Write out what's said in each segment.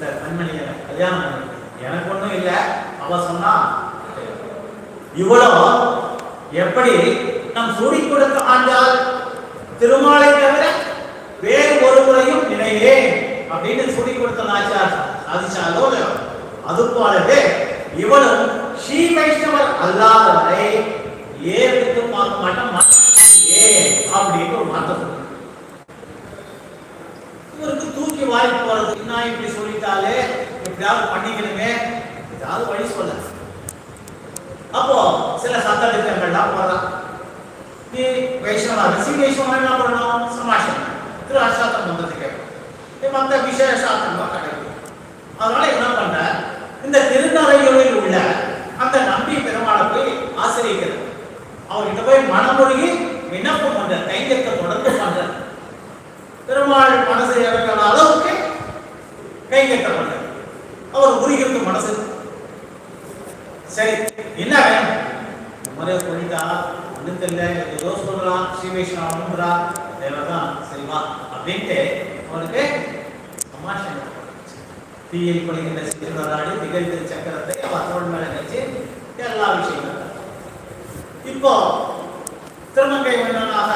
இந்த கண்மணியை கல்யாணம் பண்ணி எனக்கு ஒன்றும் இல்லை. அவ சொன்னா இவ்வளோ எப்படி நம் சூடி கொடுத்த ஆண்டால் திருமாலை தவிர வேறு முறையும் நினைவே அப்படின்னு சூடி கொடுத்த நாச்சார் சாதிச்சாலோ அது போலவே இவனும் ஸ்ரீ வைஷ்ணவர் அல்லாதவரை ஏறிட்டு பார்க்க மாட்டேன் அப்படின்னு ஒரு மாற்றம் இவருக்கு தூக்கி வாரி போறது. என்ன இப்படி சொல்லிட்டாலே? எப்படியாவது பண்ணிக்கணுமே. ஏதாவது வழி சொல்ல. அப்போ சில சட்ட திட்டங்கள்லாம் போடலாம். நீ வைஷ்ணவா ரிஷி வைஷ்ணவா என்ன பண்ணணும்? சமாஷம். திரு அசாத்தம் மந்திரத்தை நீ மற்ற விசேஷ சாஸ்திரமா கிடைக்கும் அதனால என்ன பண்ற? இந்த திருநறையூரில் உள்ள அந்த நம்பி பெருமாளை போய் ஆசிரியக்கிறது அவர்கிட்ட போய் மனமொழி விண்ணப்பம் பண்ற தைரியத்தை தொடர்ந்து பண்ற. பெருமாள் மனசு இறங்குற அளவுக்கு கை கட்ட மாட்டார் அவர் உருகிறது மனசு. சரி என்ன வேணும்? முறையை சொல்லிட்டா ஒன்றும் தெரியல ஏதோ சொல்லலாம் ஸ்ரீ வைஷ்ணவன்றா தேவைதான் சரிவா அப்படின்ட்டு அவனுக்கு சமாஷம் தீயில் கொள்கின்ற சிறுவராடி திகழ்ந்த சக்கரத்தை அவர் தோல் மேல வச்சு எல்லா விஷயங்களும் இப்போ திருமங்கை மன்னனாக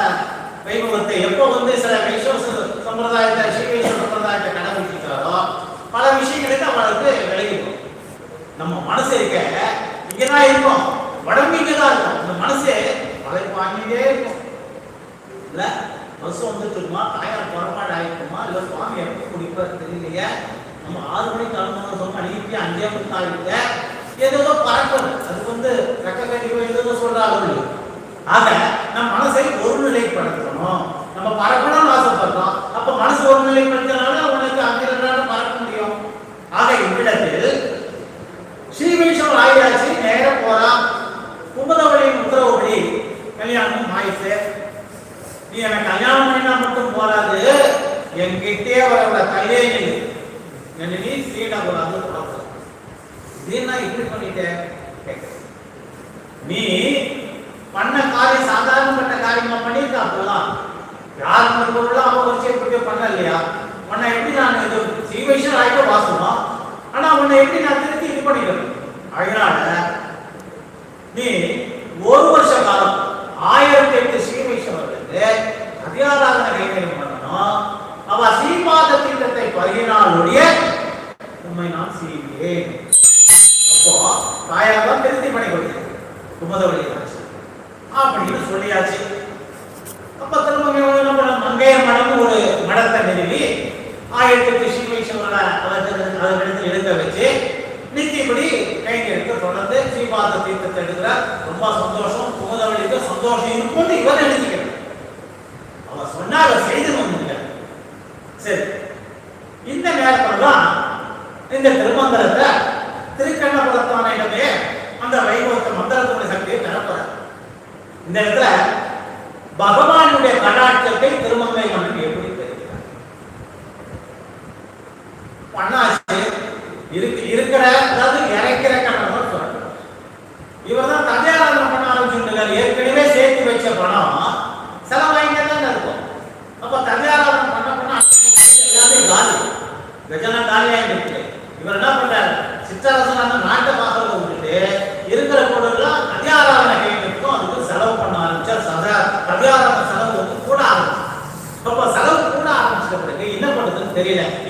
வைபவத்தை எப்போ வந்து சில வைஷ்ணவ சம்பிரதாயத்தை ஸ்ரீ சம்பிரதாயத்தை கடைபிடிக்கிறாரோ பல விஷயங்களுக்கு அவளுக்கு விலகிடும் நம்ம மனசு இருக்க இங்கதான் இருக்கும். உடம்பு இங்கதான் இருக்கும். இந்த மனசு மலை வாங்கிட்டே இருக்கும். இல்லை பஸ் வந்துட்டு இருக்குமா தாயார் புறப்பாடு ஆயிருக்குமா இல்லை சுவாமி எப்படி குடிப்பார் தெரியலையே. நம்ம ஆறு மணிக்கு கிளம்பணும் சொன்ன அன்னைக்கு அஞ்சே மணி தாழ்த்த ஏதோ பறக்கும் அது வந்து ரெக்க கட்டிக்கோ ஏதோ சொல்றாங்க ஆக நம்ம மனசை ஒருநிலைப்படுத்தணும் நம்ம பறக்கணும்னு ஆசைப்படுறோம் அப்ப மனசு ஒருநிலைப்படுத்தினால உனக்கு அங்கிருந்தால பறக்க முடியும். ஆக இவ்விடத்தில் ஸ்ரீ வைஷ்ணவர் ஆயிராச்சு நேர போறான் குமுதவழியின் உத்தரவுபடி கல்யாணம் ஆயிடுச்சு. நீ எனக்கு கல்யாணம் பண்ணினா மட்டும் போறாது என்கிட்டே அவரோட கல்யாணி. என்ன நீ ஸ்ரீநகராது புறப்படும் இது நான் இப்படி பண்ணிட்டேன். நீ பண்ண காரியம் சாதாரணப்பட்ட காரியமா பண்ணியிருக்க? அப்பெல்லாம் யார் பண்ண பொருளும் அவன் ஒரு எப்படி பண்ண இல்லையா உன்னை எப்படி நான் இது சீவேஷன் ஆகிட்ட வாசனம் ஆனா உன்னை எப்படி நான் திருத்தி இது பண்ணிக்கிறேன் அதனால நீ ஒரு வருஷ காலம் ஆயிரத்தி எட்டு ஸ்ரீவைஷ்ணவர்களுக்கு அதிகாராதனை கைங்கரியம் பண்ணணும். அவ சீபாத திட்டத்தை பருகினாலுடைய உண்மை நான் செய்வேன் அப்போ தாயார் தான் திருத்தி பண்ணி கொடுத்தேன் குமதவழி அப்படின்னு சொல்லியாச்சு. அப்ப திரும்ப நம்ம என்ன பண்ண மடம் ஒரு மடத்தை நிறுவி ஆயிரத்தி எட்டு ஸ்ரீ எடுக்க வச்சு நித்தியபடி கைங்க எடுத்து தொடர்ந்து ஸ்ரீபாத தீர்த்தத்தை எடுக்கிற ரொம்ப சந்தோஷம். குமதவழிக்கு சந்தோஷம் இருக்கும்னு இவர் நினைச்சுக்கிறேன் அவர் சொன்னா அவர் செய்து வந்து சரி. இந்த நேரத்தில் தான் இந்த திருமந்திரத்தை திருக்கண்ணபுரத்தான இடமே அந்த வைபவத்தை மந்திரத்துடைய சக்தியை பெறப்படுற இந்த இடத்துல பகவானுடைய கடாட்சத்தை திருமங்கை pequeña.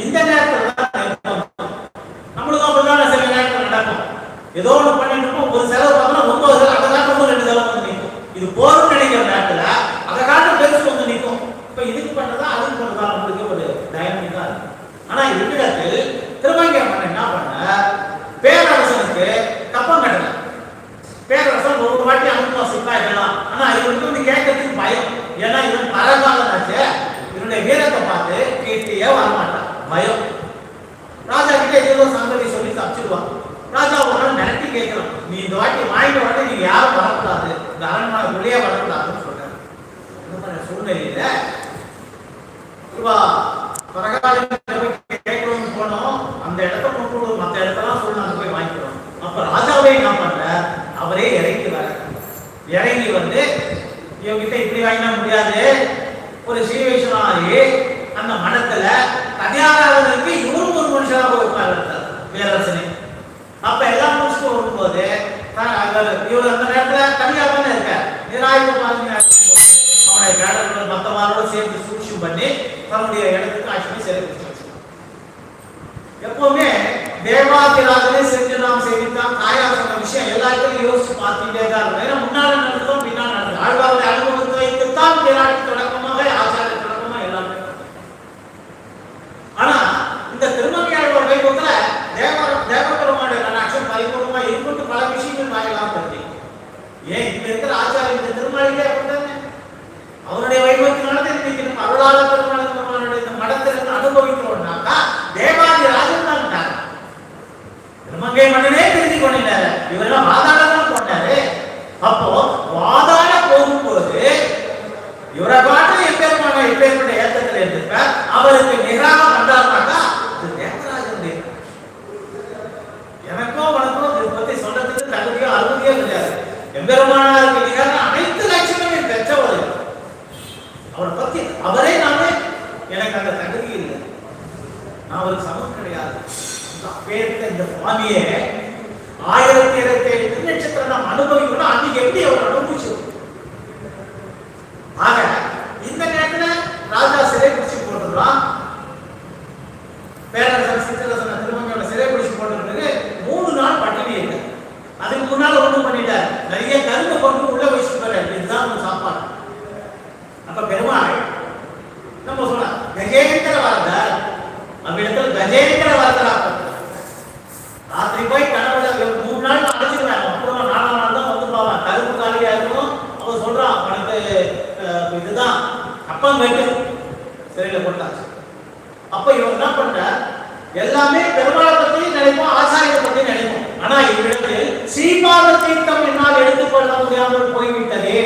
இருந்து ஆனா தம் என்னால் எடுத்துக்கொள்ள முடியாமல் போய்விட்டதே.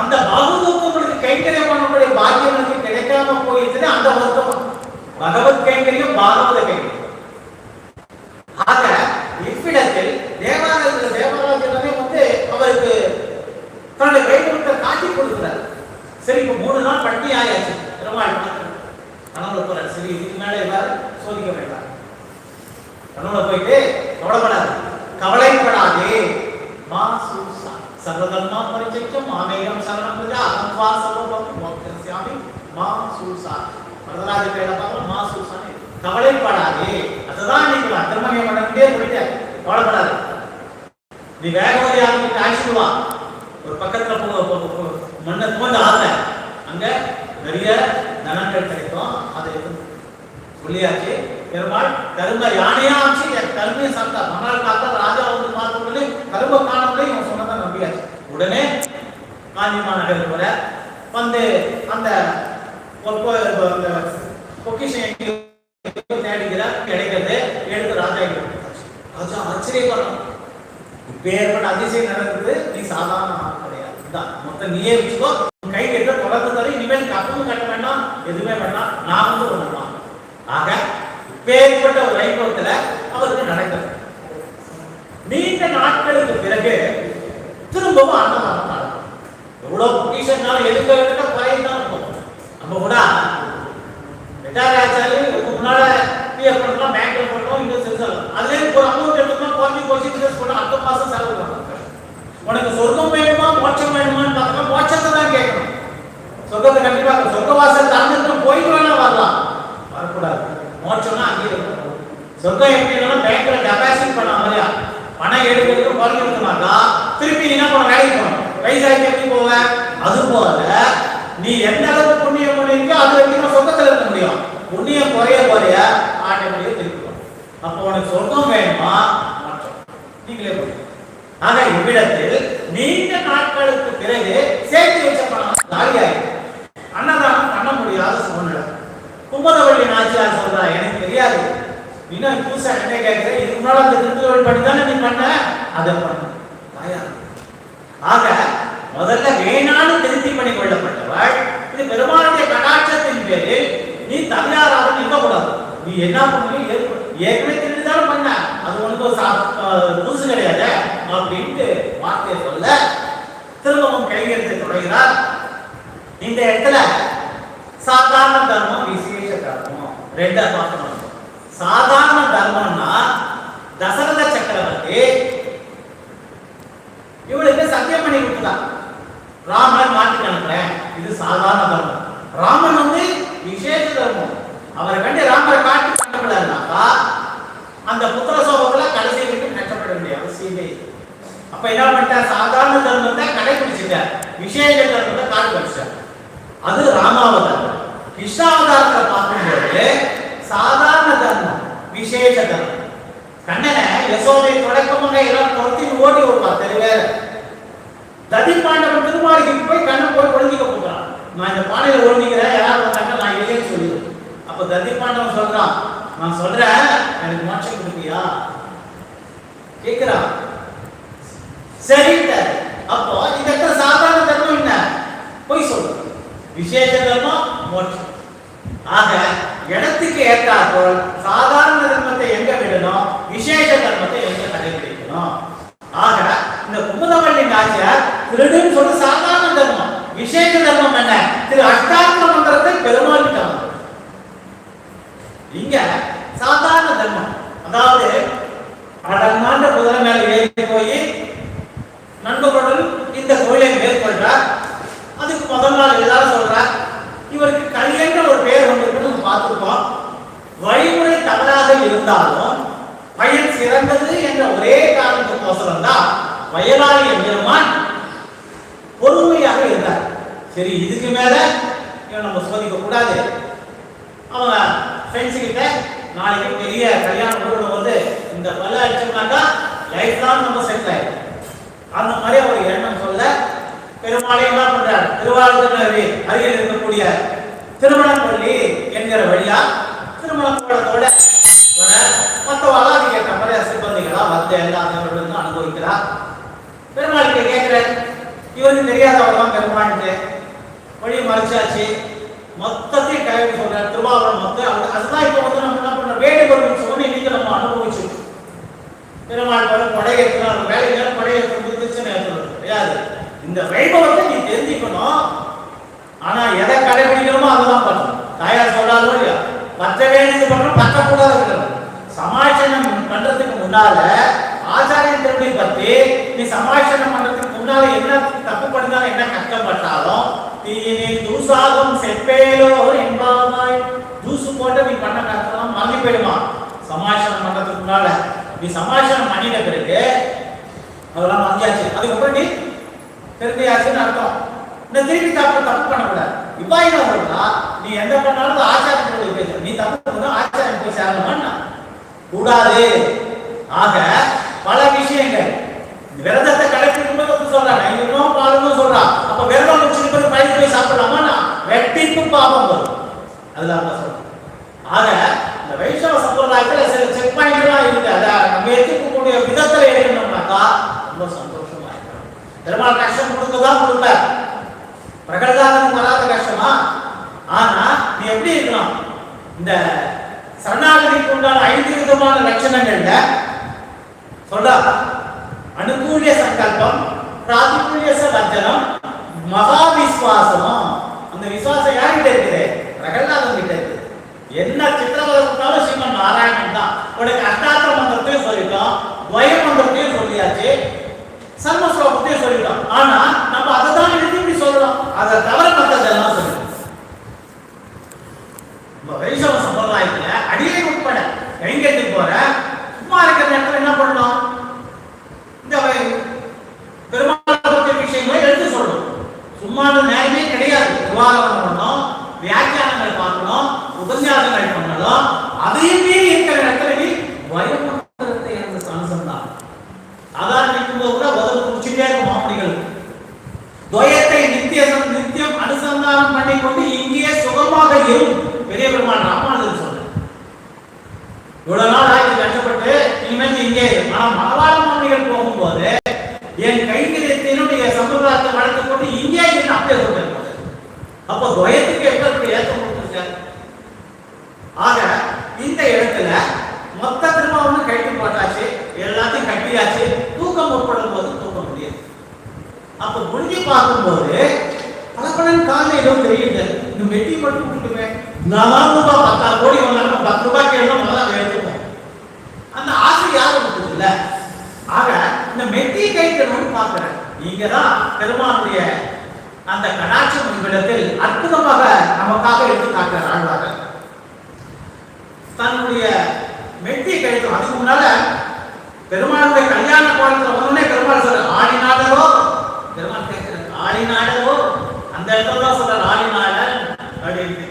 அந்த பாகுதூக்கங்களுக்கு கைங்கரியம் பண்ணக்கூடிய பாக்கியம் எனக்கு கிடைக்காம போயிடுச்சுன்னு அந்த வருத்தம். பகவத் கைங்கரியம் பாகவத கைங்கரியம். ஆக இவ்விடத்தில் தேவாலயத்தில் தேவாலயத்திலே வந்து அவருக்கு தன்னுடைய வைகுண்டத்தை காட்டி கொடுக்கிறார். சரி இப்ப மூணு நாள் பட்டி ஆயாச்சு பெருமாள் கணவர் சரி இதுக்கு மேலே எல்லாரும் சோதிக்க வேண்டாம். கனவுல போயிட்டு கவலைப்படாது. கவலைப்படாதே. மா சூசா சர்வதர்மா பரிச்சயம் மாமேகம் சரணம் பிரஜா அகம் வா சர்வபம் மோக்ஷாமி மா சூசா வரதராஜ கையில பார்க்கலாம் மா சூசானே கவலைப்படாதே. அதுதான் நீங்கள் திருமணம் பண்ணே போயிட்டு. கவலைப்படாது. நீ வேகவதி யாருக்கு ஆயிடுவா ஒரு பக்கத்துல மண்ணை தோண்ட ஆகல. அங்க நிறைய தனங்கள் கிடைக்கும். அதை எடுத்து சொல்லியாச்சு. பெருமாள் கரும்ப யானையா ஆச்சு என் கருமையை சாப்பிட்டா. மணல் காத்தா ராஜா வந்து பார்த்தவங்களே கரும்ப காணவில்லை இவன் சொன்னதை நம்பியாச்சு. உடனே காஞ்சி மாநகர் போல வந்து அந்த பொக்கிஷன் அந்த கிடைக்கிறது எடுத்து ராஜா கிட்ட கொடுத்தாச்சு. ராஜா ஆச்சரியப்படுறான். இப்பேற்பட்ட அதிசயம் நடக்குது. நீ சாதாரண கிடையாது. மொத்தம் நீயே வச்சுக்கோ உன் கை கட்ட தொடர்ந்து தர இனிமேல் கப்பமும் கட்ட வேண்டாம் எதுவுமே வேண்டாம் நான் வந்து ஒண்ணுதான் ஆக இப்பேற்பட்ட ஒரு வைபவத்துல அவருக்கு நடக்கிறது நீண்ட நாட்களுக்கு பிறகு குடும்பமும் அன்னதானம் நடக்கும் எவ்வளவு பொக்கிஷன்னாலும் எடுக்க எடுக்க குறையும் இருக்கும் நம்ம கூட ரிட்டையர் ஆச்சாலும் இதுக்கு முன்னால பிஎஃப் பண்ணலாம் பேங்க்ல பண்ணலாம் இன்னும் செஞ்சலாம் அதுலேயே ஒரு அமௌண்ட் எடுத்துக்கலாம் குறைஞ்சி குறைஞ்சி இன்ட்ரெஸ்ட் பண்ண அடுத்த மாசம் செலவு பண்ணலாம் உனக்கு சொர்க்கம் வேணுமா மோட்சம் வேணுமான்னு பார்த்தா மோட்சத்தை தான் கேட்கணும் சொர்க்கத்தை கண்டிப்பா சொர்க்க வாசல் திறந்துட்டு போயிட்டு வேணா வரலாம் வரக்கூடாது மோட்சம்னா அங்கேயே இருக்கும் சொர்க்கம் எப்படின்னா பேங்க்ல டெபாசிட் பண்ண மாதிரியா பணம் எடுக்கிறதுக்கு குறைஞ்சிருக்கமாக்கா திருப்பி நீ என்ன பண்ண வேலைக்கு போகணும். வயசாகி எப்படி போவேன் அது போல நீ எந்த அளவுக்கு புண்ணியம் பண்ணிருக்கோ அது வரைக்கும் தான் இருக்க முடியும். புண்ணியம் குறைய குறைய ஆட்டோமேட்டிக்கா திருப்பி அப்போ உனக்கு சொர்க்கம் வேணுமா? நீங்களே போடுங்க ஆக இவ்விடத்தில் நீண்ட நாட்களுக்கு பிறகு சேர்த்து வச்ச பணம் காலியாகி அன்னதானம் பண்ண முடியாத சூழ்நிலை. கும்பதவள்ளி நாச்சியார் சொல்றா எனக்கு தெரியாது. இன்னும் புதுசா என்ன கேட்கிறேன் இதுக்கு முன்னால அந்த திருத்துவள் படி தானே நீ பண்ண? அதை பண்ண. தாயா ஆக முதல்ல வேணாலும் திருத்தி பண்ணி கொள்ளப்பட்டவள் இது பெருமானுடைய கடாட்சத்தின் பேரில் நீ தனியாராக நிற்க கூடாது நீ என்ன பண்ணுவீங்க ஏற்கனவே திருட்டு தானே பண்ண. அது உனக்கு ஒரு சா- புதுசு கிடையாது? அப்படின்ட்டு வார்த்தையை சொல்ல திரும்பவும் கையெழுத்தை தொடங்கினார் இந்த இடத்துல சாதாரண தர்மம் விசேஷ தர்மம் ரெண்டா பார்க்கணும். சாதாரண தர்மம்னா தசரத சக்கரவர்த்தி இவளுக்கு சத்தியம் பண்ணி கொடுத்துட்டான் ராமன் மாற்றி அனுப்புறேன் இது சாதாரண தர்மம். ராமன் வந்து விசேஷ தர்மம். அவரை கண்டு ராமரை காட்டி கட்டப்படாதுனாக்கா அந்த புத்திர சோகத்துல கடைசி வரைக்கும் கட்டப்பட வேண்டிய அவசியமே அப்ப என்ன பண்ணிட்டார்? சாதாரண தர்மத்தை கடைபிடிச்சிட்டார். விசேஷ தர்மத்தை காட்டு வச்சார் அது ராமாவதாரம். கிருஷ்ணாவதாரத்தை பார்க்கும்போது சாதாரண தர்மம் விசேஷ தர்மம். கண்ணனை யசோதை தொடக்கமாக எல்லாம் துரத்தி ஓடி வருவா பத்து பேர் ததி பாண்டவன் திருமாளிக்கு போய் கண்ணை போய் ஒழுங்கிக்க போகிறான். நான் இந்த பானையில ஒழுங்கிக்கிறேன் யார் வந்தாங்க நான் இல்லைன்னு சொல்லிடுவேன். அப்ப ததி பாண்டவன் சொல்றான் நான் சொல்றேன் எனக்கு மோட்சம் கொடுப்பியா? கேக்குறான். சரிங்க அப்போ இந்த இடத்துல சாதாரண தர்மம் என்ன? பொய் சொல்றது விசேஷ தர்மம் மோட்சம். ஆக இடத்துக்கு ஏற்றாற்போல் சாதாரண தர்மத்தை எங்க விடணும்? விசேஷ தர்மத்தை எங்க கடைபிடிக்கணும்? ஆக இந்த குமுதவள்ளி நாச்சியார் திருடுன்னு சொல்லி சாதாரண தர்மம். விசேஷ தர்மம் என்ன? திரு அஷ்டாங்க மந்திரத்தை பெருமாள் கிட்ட இங்க சாதாரண தர்மம். அதாவது அடங்காண்ட குதிரை மேல ஏறி போய் நண்பர்களுடன் இந்த தொழிலை மேற்கொள்றார். அதுக்கு முதல் நாள் எல்லாரும் சொல்றார் இவருக்கு கல்யாணம் ஒரு பேர் வந்திருக்குன்னு பார்த்திருக்கோம். வழிமுறை தவறாக இருந்தாலும் வயல் சிறந்தது என்ற ஒரே காரணத்துக்கோசரம் தான் வயலாளிய பெருமான் பொறுமையாக இருந்தார். சரி இதுக்கு மேல இவன் நம்ம சோதிக்க கூடாது. அவங்க ஃப்ரெண்ட்ஸ் கிட்ட நாளைக்கு பெரிய கல்யாணம் ஊரில் வந்து இந்த பல்ல அடிச்சோம்னாக்கா லைஃப் லாங் நம்ம செட்டில் ஆயிடும். அந்த மாதிரி அவர் எண்ணம் சொல்ல பெருமாளை என்ன பண்றார்? திருவாரூர் அருகில் இருக்கக்கூடிய திருமணப்பள்ளி என்கிற வழியா திருமண கோலத்தோட வர மற்றவாளா அதுக்கு ஏற்ற மாதிரி சிப்பந்திகளா வந்து எல்லா தேவர்களும் அனுபவிக்கிறார் பெருமாளுக்கு கேட்கிறேன் இவருக்கு தெரியாதவர் தான் வழி மறைச்சாச்சு. மொத்தத்தையும் கைவி சொல்றேன் திருவாவரம் மொத்தம் அது- அதுதான் இப்போ வந்து நம்ம என்ன பண்றோம்? வேண்டுகோள் சொல்லி இன்னைக்கு நம்ம அனுபவிச்சிருக்கோம் பெருமாள் வரும் கொடையேற்று வேலை நேரம் கொடையேற்று திருச்சின்னு கிடையாது. இந்த வைபவத்தை நீ தெரிஞ்சுக்கணும் ஆனா எதை கடைபிடிக்கணுமோ அதெல்லாம் பண்ணணும் தாயார் சொல்றாரோ இல்லையா பத்த வேண்டியது பண்ணணும் பத்த கூடாது இருக்கிறது. சமாஷனம் பண்றதுக்கு முன்னால ஆச்சாரியன் திருமணி பத்தி நீ சமாஷனம் பண்றதுக்கு முன்னால என்ன தப்பு பண்ணாலும் என்ன கஷ்டப்பட்டாலும் நீ தூசாகும் செப்பேலோ என்பாமாய். தூசு போட்டு நீ பண்ண கஷ்டம் மறந்து போயிடுமா? சமாஷனம் பண்றதுக்கு முன்னால. நீ சமாஷனம் பண்ணின பிறகு அதெல்லாம் மறந்தாச்சு அதுக்கப்புறம் நீ திரும்பியாச்சுன்னு அர்த்தம். இந்த திருப்பி தப்பு தப்பு பண்ணக்கூடாது. இப்ப நீ எந்த பண்ணாலும் ஆச்சாரம் போய் பேச தப்பு பண்ணா ஆச்சாரம் போய் சேரணுமா கூடாது. ஆக பல விஷயங்கள். விரதத்தை கடைபிடிக்கும் போது சொல்றாங்க. ஐநூறு பாலுன்னு சொல்றான் அப்ப விரதம் முடிச்சுட்டு போய் பயிர் போய் சாப்பிடலாமா? வெட்டிப்பு பாவம் வரும். அதுதான் சொல்றேன். ஆக இந்த வைஷ்ணவ சம்பிரதாயத்தில் சில செக் பாயிண்ட்லாம் இருக்கு. அதை நம்ம எடுத்துக்கக்கூடிய விதத்துல எடுக்கணும்னாக்கா ரொம்ப சந்தோஷமா இருக்கும். பெருமாள் கஷ்டம் கொடுக்கதான் கொடுப்பார். பிரகலாதனுக்கு வராத கஷ்டமா? ஆனா நீ எப்படி இருக்கணும்? இந்த சரணாகதிக்கு உண்டான ஐந்து விதமான லட்சணங்கள்ல சொல்றா. அனுகூலிய சங்கல்பம் பிராதிகூலிய வர்ஜனம் மகா விஸ்வாசம் அந்த விசுவாசம் யார்கிட்ட இருக்குது? பிரகலாதன் கிட்ட இருக்குது. என்ன சித்திரவதை கொடுத்தாலும் ஸ்ரீமன் நாராயணன் தான். உனக்கு அஷ்டாத்திர மந்திரத்தையும் சொல்லிட்டோம் துவய மந்திரத்தையும் சொல்லியாச்சு சர்மஸ்லோகத்தையும் சொல்லிட்டோம். ஆனா நம்ம அதை தான் எழுதி இப்படி சொல்றோம். அதை தவிர மற்றதெல்லாம் சொல்லிட்டோம் நம்ம வைஷ்ணவ சம்பிரதாயத்துல அடியை உட்பட கைங்கத்துக்கு போற? சும்மா இருக்கிற நேரத்துல என்ன பண்ணணும் இந்த வை- பெருமாள் பற்றிய விஷயங்களை எடுத்து சொல்லணும் சும்மா நேரமே கிடையாது விவாதம் பண்ணணும் வியாக்கியானங்கள் பார்க்கணும் உபன்யாசங்கள் பண்ணணும் அதையும் மீறி இருக்கிற இடத்துல நீ பயமுறுத்தத்தை அந்த அனுசந்தான் அதான் நிற்கும்போது கூட உதவு குடிச்சுட்டே இருக்கும் மாமணிகள் துவயத்தை நித்திய நித்தியம் அனுசந்தானம் பண்ணி கொண்டு இங்கேயே சுகமாக இரும் பெரிய பெருமாள் ராமானுஜன் சொல்ற இவ்வளவு நாள் ஆயிரத்தி கஷ்டப்பட்டு இனிமேல் இங்கே இரு. ஆனா மலவாள மாமணிகள் போகும்போது என் கைங்கரியத்தினுடைய சம்பிரதாயத்தை வளர்த்து கொண்டு இங்கே இருந்து அப்படியே சொல்றாரு அப்போ துவயத்துக்கு எப்படி ஏற்றம் கொடுத்துருக்காரு ஆக இந்த இடத்துல மொத்த திருமாவளவன் கட்டி போட்டாச்சு எல்லாத்தையும் கட்டியாச்சு தூக்கம் உட்படும் போது தூக்க முடியாது அப்ப முடிஞ்சு பார்க்கும்போது பலப்படன் காலையில் ஏதோ தெரியுது. இந்த மெட்டி மட்டும் கொடுத்துமே நான் ரூபாய் பத்தாயிரம் கோடி வந்தாலும் பத்து ரூபாய் கேள்வி முதல்ல எடுத்துப்போம். அந்த ஆசை யாரும் இருக்குது ஆக இந்த மெட்டி கைக்கணும்னு பார்க்கிறேன். நீங்க தான் பெருமானுடைய அந்த கடாட்சம் உங்களிடத்தில் அற்புதமாக நமக்காக எடுத்து காட்டுற ஆழ்வார்கள். தன்னுடைய மெட்டி கழிக்கும் அதுக்கு முன்னால பெருமானுடைய கல்யாண கோலத்தில் வந்தோடனே பெருமாள் சொல்ற ஆடினாடரோ பெருமாள் கேட்கிறார் ஆடினாடரோ அந்த இடத்துல தான் சொல்றார் ஆடினாடர் அப்படின்னு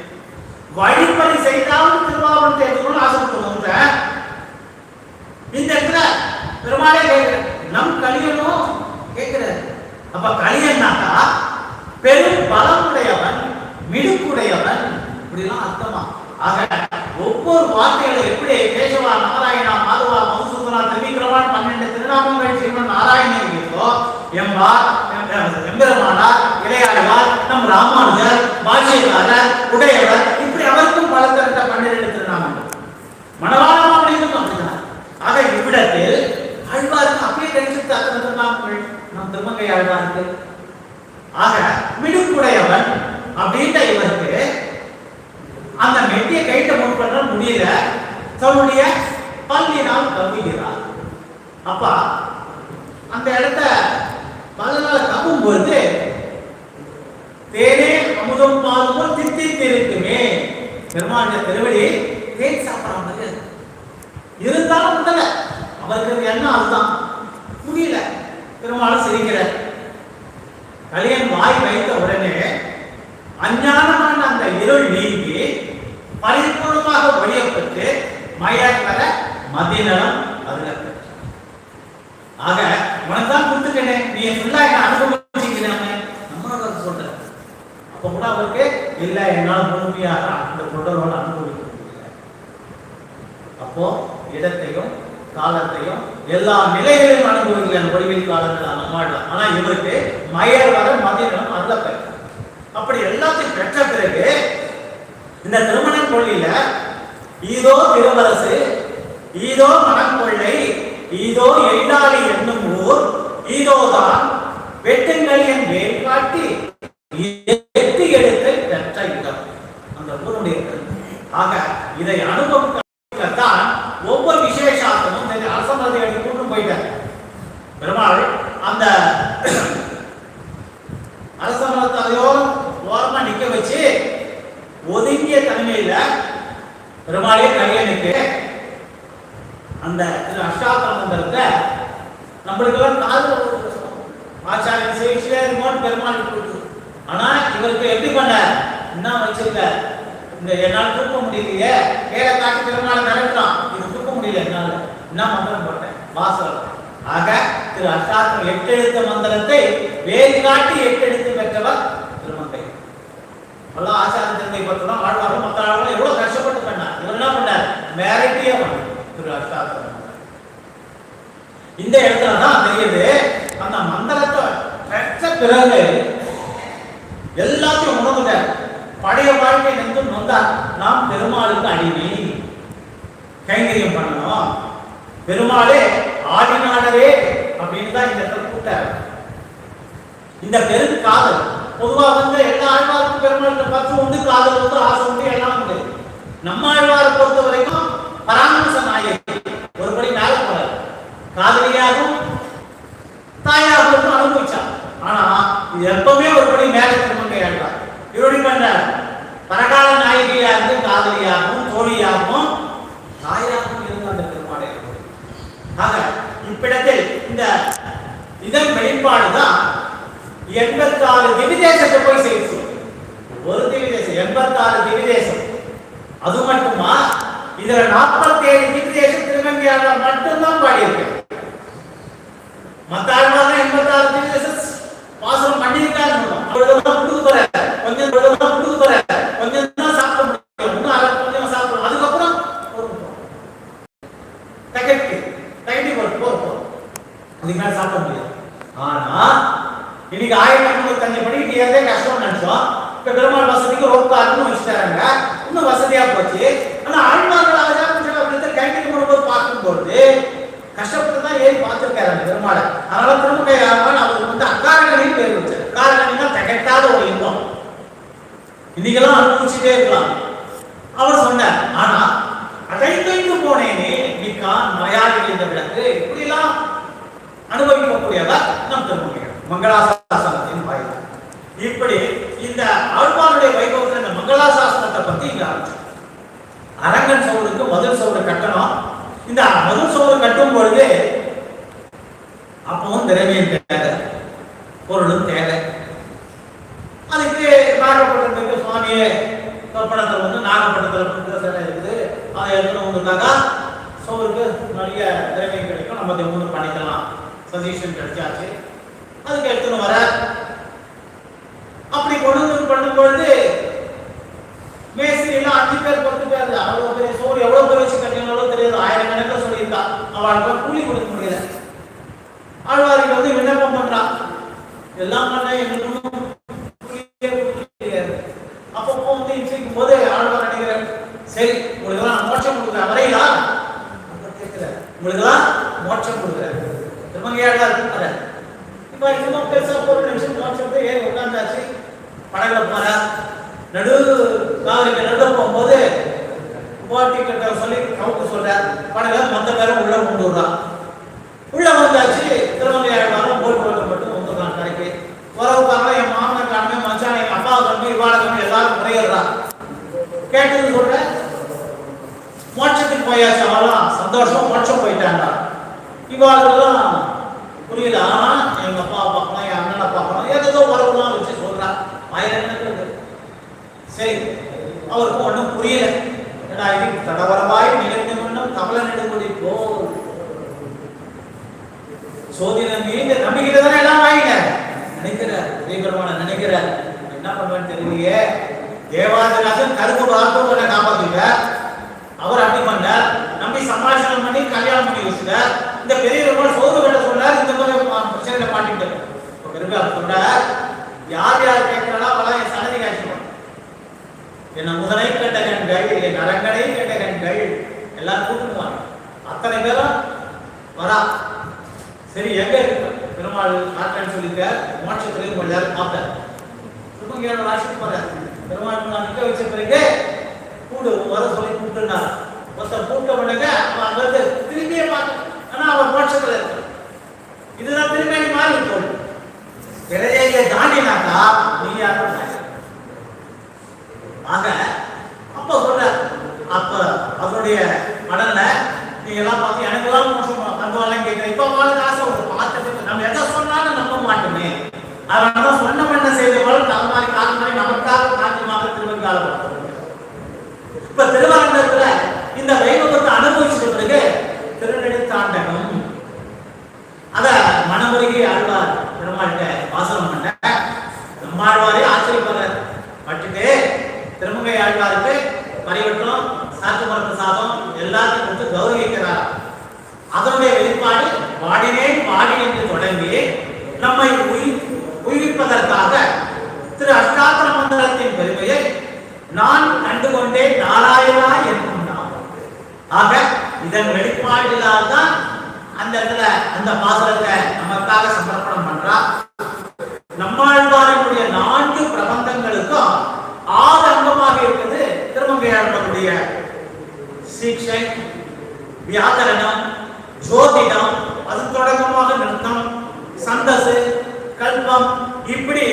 வழிப்பறி செய்தாலும் திருவாவூர் தேர்தலும் ஆசைப்பட்டு இந்த இடத்துல பெருமாளே கேட்கிறார் நம் கலியனும் கேட்கிறாரு. அப்ப கலியன்னாக்கா பெரும் பலமுடையவன் மிடுக்குடையவன் இப்படிலாம் அர்த்தமா? ஆக ஒவ்வொரு வார்த்தைகளை எப்படி கேசவா நாராயணா மாதவா மதுசூதனா திரிவிக்ரமான் பன்னெண்டு திருநாமங்கள் செய்வன் நாராயணன் இருக்கோ எம்பார் எம்பெருமானார் இளையாழ்வார் நம் ராமானுஜர் பாஷ்யக்காரர் உடையவர் இப்படி அவருக்கும் பல தரத்த பன்னிரண்டு திருநாமங்கள். மனவாளம் அப்படி அப்படிதான். ஆக இவ்விடத்தில் ஆழ்வாருக்கு அப்படியே தெரிஞ்சுட்டு அத்தனை திருநாமங்கள் நம் திருமங்கை ஆழ்வாருக்கு. ஆக மிடுக்குடையவன் அப்படின்ற இவருக்கு அந்த மெட்டியை கைட்ட முற்பட முடியல. தன்னுடைய பல்லினால் கவுகிறார் அப்பா அந்த இடத்த பல்லினால் கவும் பொழுது தேனே அமுதம் பாலும் தித்தித்து இருக்குமே பெருமாளுடைய திருவடி தேன் சாப்பிடாமல் இருந்தாலும் முடியல அவருக்கு எண்ணம் அதுதான் முடியல பெருமாள் சிரிக்கிறார். கலியன் வாய் வைத்த உடனே அஞ்ஞானமான அந்த இருள் நீங்கி பரிபூர்ணமாக ஒழியப்பட்டு மயர் மதிநலம் அதுல ஆக உனக்கு தான் நீ ஃபுல்லா என்ன அனுபவிச்சுக்கிறாங்க நம்மளோட சொல்ற அப்ப கூட அவருக்கு இல்ல என்னால் முழுமையாக அந்த தொடரோட அனுபவிக்க முடியல அப்போ இடத்தையும் காலத்தையும் எல்லா நிலைகளையும் அனுபவிக்கல வடிவில் காலங்கள் நம்மாடலாம் ஆனா இவருக்கு மயர் வர அல்ல அதுல அப்படி எல்லாத்தையும் பெற்ற பிறகு இந்த திருமண கொள்ளையில ஈதோ திருவரசு ஈதோ மனக்கொள்ளை ஈதோ எழிலாளி என்னும் ஊர் ஈதோதான் வெட்டுங்கள் என் வேல் காட்டி எட்டு எடுத்து பெற்ற இடம் அந்த ஊருடைய பெருமை. ஆக இதை அனுபவிக்கத்தான் ஒவ்வொரு விசேஷாத்தமும் இந்த அரசமரத்தை எடுத்து கூட்டு போயிட்டார் பெருமாள் அந்த அரசமரத்தை அதையோரம் ஓரமா நிக்க வச்சு ஒதுங்கிய தன்மையில பெருமாளே கல்யாணுக்கு அந்த திரு அஷ்டாத்திர மந்திரத்தை நம்மளுக்கெல்லாம் காதுல போட்டு ஆச்சாரியன் சேவிச்சுட்டே இருக்கோம் பெருமாள் கொடுத்து ஆனா இவருக்கு எப்படி பண்ணார் என்ன வச்சிருக்க இந்த என்னால் தூக்க முடியலையே கீழே காட்டி பெருமாள் நடக்கலாம் இது தூக்க முடியல என்னால என்ன மந்திரம் போட்டேன் வாசல் ஆக திரு அஷ்டாத்திரம் எட்டு எழுத்த மந்திரத்தை வேறு காட்டி எட்டு எழுத்து பெற்றவர் திருமங்கை எல்லா ஆச்சார திருந்தை பத்திரம் ஆழ்வாரும் எவ்வளோ கஷ்டப்பட்டு பண்ணார் இவர் என்ன பண்ணார்? மேரட்டியே பண்ணார். திரு அஷ்டாத்திரம் இந்த இடத்துல தான் தெரியுது அந்த மந்திரத்தை பெற்ற பிறகு எல்லாத்தையும் உணர்ந்துட்டார். பழைய வாழ்க்கை நின்று வந்தார். நாம் பெருமாளுக்கு அடிமை. கைங்கரியம் பண்ணணும். பெருமாளே ஆடினாடரே அப்படின்னு தான் இந்த இடத்துல கூட்டார் இந்த பெரும் காதல் பொதுவா வந்து எல்லா ஆழ்வாருக்கும் பெருமாள் பற்று உண்டு காதல் உண்டு ஆசை உண்டு எல்லாம் உண்டு. நம்ம ஆழ்வாரை பொறுத்த வரைக்கும் பராமரிச நாயகி. ஒருபடி மேல போறாரு. காதலியாகவும் தாயாகவும் அனுபவிச்சார். ஆனா இது எப்பவுமே ஒருபடி மேல திருமங்கை ஆழ்வார் இவருடைய பண்றார். பரகால நாயகியா இருந்து காதலியாகவும் தோழியாகவும் தாயாகவும் இருந்து அந்த பெருமாளை ஆக இப்பிடத்தில் இந்த இதன் வெளிப்பாடுதான் எண்பத்தாறு திவிதேசத்தை போய் சேர்த்து. ஒரு திவிதேசம் எண்பத்தாறு திவிதேசம். அது மட்டுமா? இதுல நாற்பத்தி ஏழு திவிதேசம் திருநங்கையாளர் மட்டும்தான் பாடியிருக்கேன். மத்த ஆழ்வார் எண்பத்தாறு திவிதேசம் வாசனம் பண்ணியிருக்காரு கொடுக்க போற கொஞ்சம் கொடுக்க போற கொஞ்சம் தான் சாப்பிட முடியும். இன்னும் அரை கொஞ்சம் சாப்பிடும் அதுக்கப்புறம் தகட்டி தகட்டி அதுக்கு மேல சாப்பிட முடியாது. ஆனா இன்னைக்கு ஆயிரத்தி ஐநூறு மணிக்கு பண்ணிக்கிட்டு ஏதே கஷ்டம் நினைச்சோம். இப்ப பெருமாள் வசதிக்கு ரோப்கார்னு வச்சுட்டாங்க இன்னும் வசதியா போச்சு. ஆனா ஆழ்வார்கள் ஆச்சாரம் கேண்டீன் போகும்போது பார்க்கும்போது கஷ்டப்பட்டு தான் ஏறி பார்த்திருக்காரு அந்த பெருமாளை. அதனால திரும்ப ஆழ்வான் அவருக்கு வந்து அக்காரகனின் பேர் வச்சார். தான் தகட்டாத ஒரு இன்பம். இன்னைக்கெல்லாம் அனுபவிச்சுட்டே இருக்கலாம். அவர் சொன்னார் ஆனா அடைந்து போனேனே நிக்கான் மயாடி இந்த விளக்கு. இப்படிலாம் அனுபவிக்கக்கூடியவர் நம் திரும்ப மங்களாசாசனத்தின் வாயிலாக. இப்படி இந்த ஆழ்வாருடைய வைபவத்தில் இந்த மங்களாசாசனத்தை பத்தி இங்க அரங்கன் சவுருக்கு மதில் சவுறு கட்டணும். இந்த மதில் சவுறு கட்டும் பொழுது அப்பவும் திரவியம் தேவை. பொருளும் தேவை. அதுக்கு நாகப்பட்டினத்துக்கு சுவாமியே படத்தில் வந்து நாகப்பட்டினத்தில் இருக்கிற சிலை இருக்குது. அதை எடுத்துன்னு வந்துட்டாக்கா சோருக்கு நிறைய திரவியம் கிடைக்கும். நம்ம இதை ஒன்று பண்ணிக்கலாம். சஜஷன் கிடைச்சாச்சு. அதுக்கு எடுத்துன்னு வர. அப்படி கொண்டு வந்து பண்ணும் பொழுது மேஸ்திரி எல்லாம் அஞ்சு பேர் பத்து பேர் அவ்வளவு பெரிய சோறு எவ்வளவு பேர் வச்சு கட்டினாலும் தெரியாது ஆயிரம் கணக்கில் சொல்லியிருக்கா அவளுக்கு கூலி கொடுக்க முடியல. ஆழ்வாருக்கு வந்து விண்ணப்பம் பண்றா. எல்லாம் பண்ண எங்களுக்கு ஒண்ணும் கூலியே கொடுக்க முடியாது. அப்பப்போ வந்து இன்றைக்கும் போது ஆழ்வார் நினைக்கிறார் சரி உங்களுக்கு எல்லாம் மோட்சம் கொடுக்குறேன் வரையிலா கேட்கிறார் உங்களுக்கு மோட்சம் கொடுக்குறேன் திருமங்கையாளர் இருப்பாரு இப்ப இன்னும் பெருசா ஒரு நிமிஷம் மோட்சத்தை ஏறி உட்கார்ந்தாச்சு படகுல போற. நடு காவிரிக்கு நடுவில் போகும்போது போட்டி கட்ட சொல்லி கவுக்கு சொல்றார் படகுல மொத்த பேரும் உள்ள கொண்டு விடுறான் உள்ள வந்தாச்சு திருமங்கையாழ்வாரும் போட்டு போட்டு வந்துடுறான் கடைக்கு. உறவுக்காரங்க என் மாமன் காரணமே மச்சான் எங்க அப்பா தம்பி இவாள காரணமே எல்லாரும் முறையிடுறான் கேட்டது சொல்ற மோட்சத்துக்கு போயாச்சு அவெல்லாம் சந்தோஷம் மோட்சம் போயிட்டாங்க இவாளுக்கெல்லாம் புரியல. ஆனா எங்க அப்பா பார்க்கணும் என் அண்ணனை பார்க்கணும். ஏதோ உறவுலாம் வச்சு ஆயிரக்கணக்கில் சரி அவருக்கு ஒன்றும் புரியல. ஏடா இது தடவரவாய் நிகழ்ந்த முன்னம் கமல நெடுமுடி போ சோதிடம் மீது நம்பிக்கிட்டு தானே எல்லாம் வாங்கிட்ட நினைக்கிறார் பெருமான நினைக்கிறார். என்ன பண்ணுவேன்னு தெரியலையே. தேவாதிராஜன் கருத்து பார்த்து உன்னை அவர் அப்படி பண்ணார். நம்பி சமாளிசனம் பண்ணி கல்யாணம் பண்ணி வச்சுட்டார். இந்த பெரிய சோறு சொன்னார். இந்த மாதிரி பிரச்சனையில யார் யார் கேட்கிறாளோ அவெல்லாம் என் சன்னதி காட்சிப்பான் என்ன முதலை கண்ட கண்கள் என் அரங்கனை கண்ட கண்கள் எல்லாரும் கூட்டுவாங்க அத்தனை பேரும் வரா. சரி எங்க இருக்கு? பெருமாள் காட்டுறேன்னு சொல்லிட்டு மோட்சத்திலையும் கொஞ்ச நேரம் பார்த்தார் திருமங்கையோட ராசிக்கு போறார். பெருமாள் நான் நிக்க வச்ச பிறகு கூடு வர சொல்லி கூப்பிட்டுனார் ஒருத்தர் கூப்பிட்ட உடனே அவன் அங்க இருந்து திரும்பியே பார்க்க ஆனா அவன் மோட்சத்துல இருக்கான். இதுதான் திரும்பி மாறி தோல் பிறையை தாண்டினாக்கா நீ யாரும் ஆக அப்ப சொல்ற அப்ப அவருடைய மடல்ல நீங்க எல்லாம் பார்த்து எனக்கு எல்லாம் மோசம் தங்கவெல்லாம் கேட்கிறேன் இப்ப வாழ்க்கை ஆசை ஒரு பார்த்துட்டு நம்ம எதை சொன்னாலும் நம்ப மாட்டோமே. அதனால சொன்ன பண்ண செய்தவள் நம்ம மாதிரி காலம் மாதிரி நமக்காக காத்து மாதிரி திருவங்கால இப்ப திருவாரண்டத்துல இந்த வைபவத்தை அனுபவிச்சுட்டு பிறகு திருநெடுத்தாண்டகம். அத மனமுருகி ஆழ்வார் பெருமாள்கிட்ட வாசனம் பண்ண நம்மாழ்வாரே ஆச்சரியப்படுறார் பட்டுட்டு திருமங்கை ஆழ்வாருக்கு பரிவட்டம் சாத்து மரத்த சாதம் எல்லாத்தையும் கொடுத்து கௌரவிக்கிறார். அதனுடைய வெளிப்பாடு வாடினே வாடி என்று தொடங்கி நம்மை உயி- உயிர்ப்பதற்காக திரு அஷ்டாத்திர மந்திரத்தின் பெருமையை நான் கண்டுகொண்டேன் நாராயணா என்னும் நாம் ஆக இதன் வெளிப்பாடினால் தான் அந்த இடத்துல அந்த பாசனத்தை நமக்காக சமர்ப்பணம் பண்றா. நம்மாழ்வாரினுடைய நான்கு பிரபந்தங்களுக்கும் ஆறு அங்கமாக இருக்குது. திருமங்கையாளனுடைய சீக்ஷை வியாக்கரணம் ஜோதிடம் அது தொடக்கமாக நிறுத்தம் சந்தசு கல்பம் இப்படி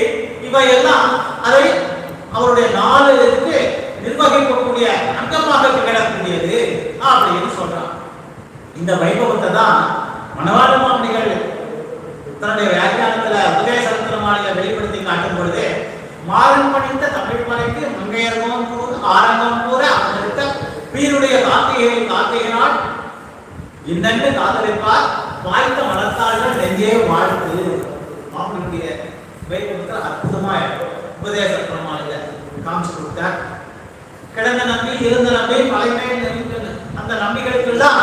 இவையெல்லாம் அதை அவருடைய நாலு நிர்வகிக்கக்கூடிய அங்கமாக கிடக்கூடியது அப்படின்னு இந்த வைபவத்தை தான் மணவாள மாமணிகள் தன்னுடைய வியாக்கியானத்துல உதயசரத்திர மாநில வெளிப்படுத்தி காட்டும் பொழுது மாறன் பணித்த தமிழ் மலைக்கு மங்கையர்கம் கூறு ஆரங்கம் கூற அவர்களுக்கு பீருடைய காக்கையை காக்கையினால் இன்னென்று காதலிப்பார் வாய்த்த மலர்த்தாள்கள் நெஞ்சே வாழ்த்து மாமனுடைய வைபவத்தை இருக்கும் உபதேச பிரமாணில காமிச்சு கொடுத்தார். கிடந்த நம்பி இருந்த நம்பி பழைமை அந்த அந்த தான்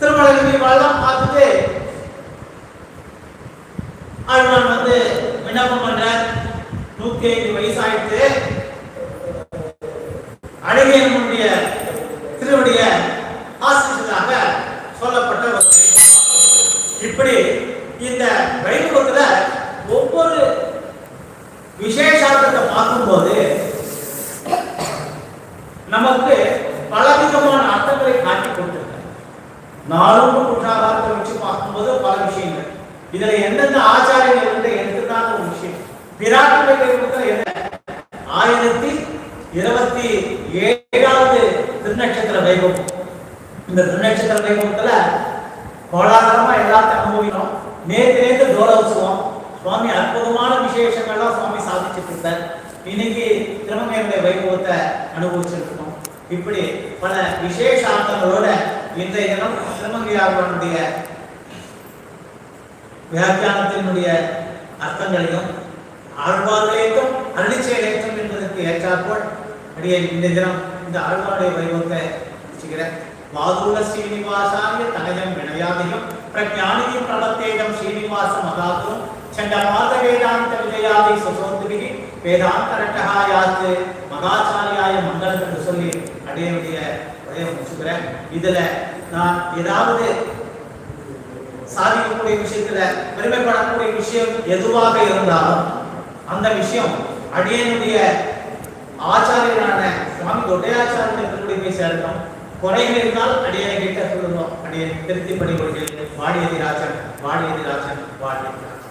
திருமலை வாழலாம் பார்த்துட்டு ஆழ்வான் வந்து விண்ணப்பம் பண்ற நூத்தி ஐந்து வயசாயிட்டு அழகியனுடைய திருவடிய ஆசிரியராக சொல்லப்பட்ட ஒரு இப்படி இந்த வைபவத்துல ஒவ்வொரு விசேஷார்த்தத்தை பார்க்கும்போது நமக்கு பலவிதமான அர்த்தங்களை காட்டி கொடுத்திருக்காங்க நானும் குற்றாலத்தை வச்சு பார்க்கும்போது பல விஷயங்கள். இதுல எந்தெந்த ஆச்சாரியங்கள் வந்து எடுத்துதான் ஒரு விஷயம். விராட்டு வைக்கிறதுல என்ன? ஆயிரத்தி இருபத்தி ஏழாவது திருநட்சத்திர வைபவம். இந்த திருநட்சத்திர வைபவத்துல கோலாகலமா எல்லாத்தையும் அனுபவிக்கிறோம். நேத்து நேற்று தோர உற்சவம் சுவாமி அற்புதமான விசேஷங்கள்லாம் சுவாமி சாதிச்சுட்டு இருந்தார். இன்னைக்கு திருமங்கையுடைய வைபவத்தை அனுபவிச்சிருக்கோம் இப்படி பல விசேஷ ஆட்டங்களோட இந்த தினம் திருமங்கையாளனுடைய வியாக்கியானத்தினுடைய அர்த்தங்களையும் ஆழ்வார்களேற்றும் அருளிச்செயலேற்றும் என்பதற்கு ஏற்றாற்போல் அடியே இந்த தினம் இந்த ஆழ்வாருடைய வைபவத்தை வச்சுக்கிறேன் மாதுல ஸ்ரீனிவாசாய தனயம் வினயாதிகம் பிரஜானியும் பிரபத்தேகம் ஸ்ரீனிவாச மகாதுரம் சண்டமாத வேதாந்த விஜயாதி சுசோத்துபிகி வேதாந்த ரட்டகாயாத்து மகாச்சாரியாய மங்களம் என்று சொல்லி அடையனுடைய செய்ய முயற்சிக்கிறேன் இதில் நான் ஏதாவது சாதிக்கக்கூடிய விஷயத்துல பெருமைப்படக்கூடிய விஷயம் எதுவாக இருந்தாலும் அந்த விஷயம் அடியனுடைய ஆச்சாரியரான சுவாமி தொட்டையாச்சாரியர்களுடைய போய் சேரணும் குறைகள் இருந்தால் அடியனை கிட்ட சொல்லணும் அடியனை திருத்தி பணி கொள்கிறேன் வாடியதிராஜன் ராஜன் வாடியதி ராஜன்